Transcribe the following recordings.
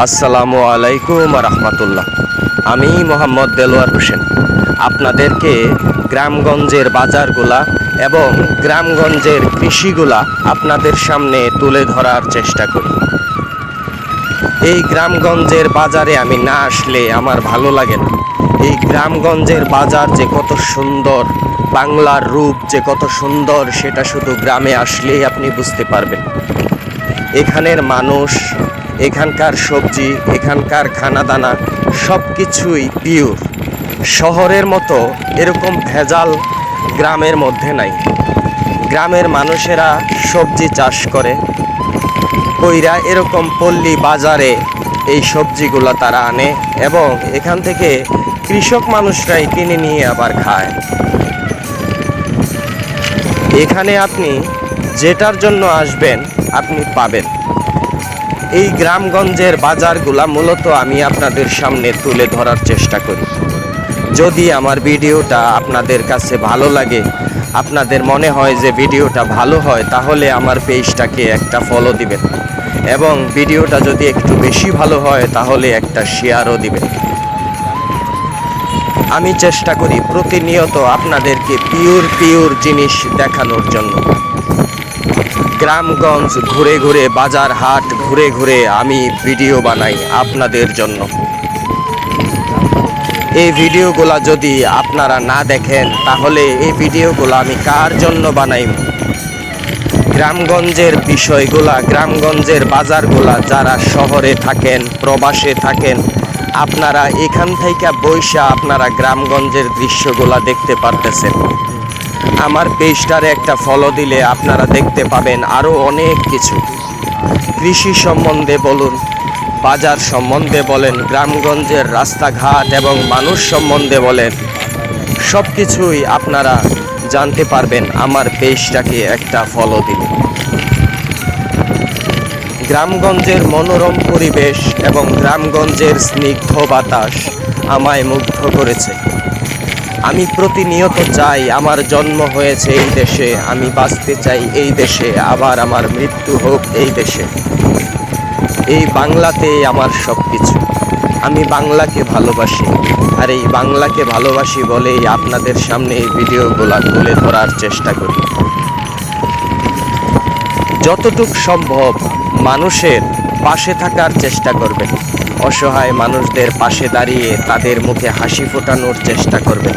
আসসালামু আলাইকুম রহমতুল্লাহ। আমি মোহাম্মদ দেলোয়ার হোসেন। আপনাদেরকে গ্রামগঞ্জের বাজারগুলা এবং গ্রামগঞ্জের কৃষিগুলা আপনাদের সামনে তুলে ধরার চেষ্টা করি। এই গ্রামগঞ্জের বাজারে আমি না আসলে আমার ভালো লাগে না। এই গ্রামগঞ্জের বাজার যে কত সুন্দর, বাংলার রূপ যে কত সুন্দর, সেটা শুধু গ্রামে আসলেই আপনি বুঝতে পারবেন। এখানের মানুষ এখানকার সবজি, এখানকার খানাদানা সব কিছুই পিওর শহরের মতো এরকম ভেজাল গ্রামের মধ্যে নাই। গ্রামের মানুষেরা সবজি চাষ করে। কইরা এরকম পল্লী বাজারে এই সবজিগুলো তারা আনে এবং এখান থেকে কৃষক মানুষরাই কিনে নিয়ে আবার খায়। এখানে আপনি যেটার জন্য আসবেন, আপনি পাবেন। এই গ্রামগঞ্জের বাজারগুলা মূলত আমি আপনাদের সামনে তুলে ধরার চেষ্টা করি। যদি আমার ভিডিওটা আপনাদের কাছে ভালো লাগে, আপনাদের মনে হয় যে ভিডিওটা ভালো হয়, তাহলে আমার পেজটাকে একটা ফলো দিবেন। এবং ভিডিওটা যদি একটু বেশি ভালো হয়, তাহলে একটা শেয়ারও দিবেন। আমি চেষ্টা করি প্রতিনিয়ত আপনাদেরকে পিওর পিওর জিনিস দেখানোর জন্য। গ্রামগঞ্জ ঘুরে ঘুরে, বাজার হাট ঘুরে ঘুরে আমি ভিডিও বানাই আপনাদের জন্য। এই ভিডিওগুলা যদি আপনারা না দেখেন, তাহলে এই ভিডিওগুলো আমি কার জন্য বানাই গ্রামগঞ্জের বিষয়গুলা, গ্রামগঞ্জের বাজারগুলা, যারা শহরে থাকেন, প্রবাসে থাকেন, আপনারা এখান থেকে বৈশা আপনারা গ্রামগঞ্জের দৃশ্যগুলা দেখতে পারতেছেন। আমার পেজটারে একটা ফলো দিলে আপনারা দেখতে পাবেন আরও অনেক কিছু। কৃষি সম্বন্ধে বলুন, বাজার সম্বন্ধে বলেন, গ্রামগঞ্জের রাস্তাঘাট এবং মানুষ সম্বন্ধে বলেন সব কিছুই আপনারা জানতে পারবেন আমার পেজটাকে একটা ফলো দিলে। গ্রামগঞ্জের মনোরম পরিবেশ এবং গ্রামগঞ্জের স্নিগ্ধ বাতাস আমায় মুগ্ধ করেছে। আমি প্রতিনিয়ত চাই আমার জন্ম হয়েছে এই দেশে, আমি বাঁচতে চাই এই দেশে, আবার আমার মৃত্যু হোক এই দেশে। এই বাংলাতেই আমার সব কিছু আমি বাংলাকে ভালোবাসি, আর এই বাংলাকে ভালোবাসি বলেই আপনাদের সামনে এই ভিডিওগুলো তুলে ধরার চেষ্টা করি। যতটুক সম্ভব মানুষের পাশে থাকার চেষ্টা করবেন। অসহায় মানুষদের পাশে দাঁড়িয়ে তাদের মুখে হাসি ফোটানোর চেষ্টা করবেন।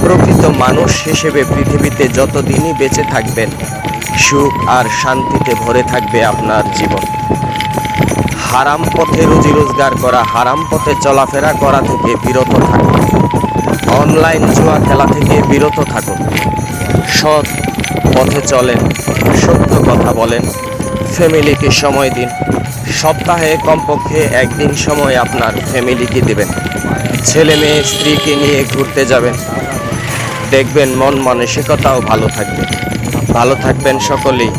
প্রকৃত মানুষ হিসেবে পৃথিবীতে যতদিনই বেঁচে থাকবেন, সুখ আর শান্তিতে ভরে থাকবে আপনার জীবন। হারাম পথে রুজি রোজগার করা, হারাম পথে চলাফেরা করা থেকে বিরত থাকুন। অনলাইন জুয়া খেলা থেকে বিরত থাকুন। সৎ পথে চলেন, সত্য কথা বলেন। ফ্যামিলিকে সময় দিন। সপ্তাহে কমপক্ষে একদিন সময় আপনার ফ্যামিলিকে দেবেন। ছেলে মেয়ে, স্ত্রীকে নিয়ে ঘুরতে যাবেন। দেখবেন মন মানসিকতাও ভালো থাকবে। ভালো থাকবেন সকলেই।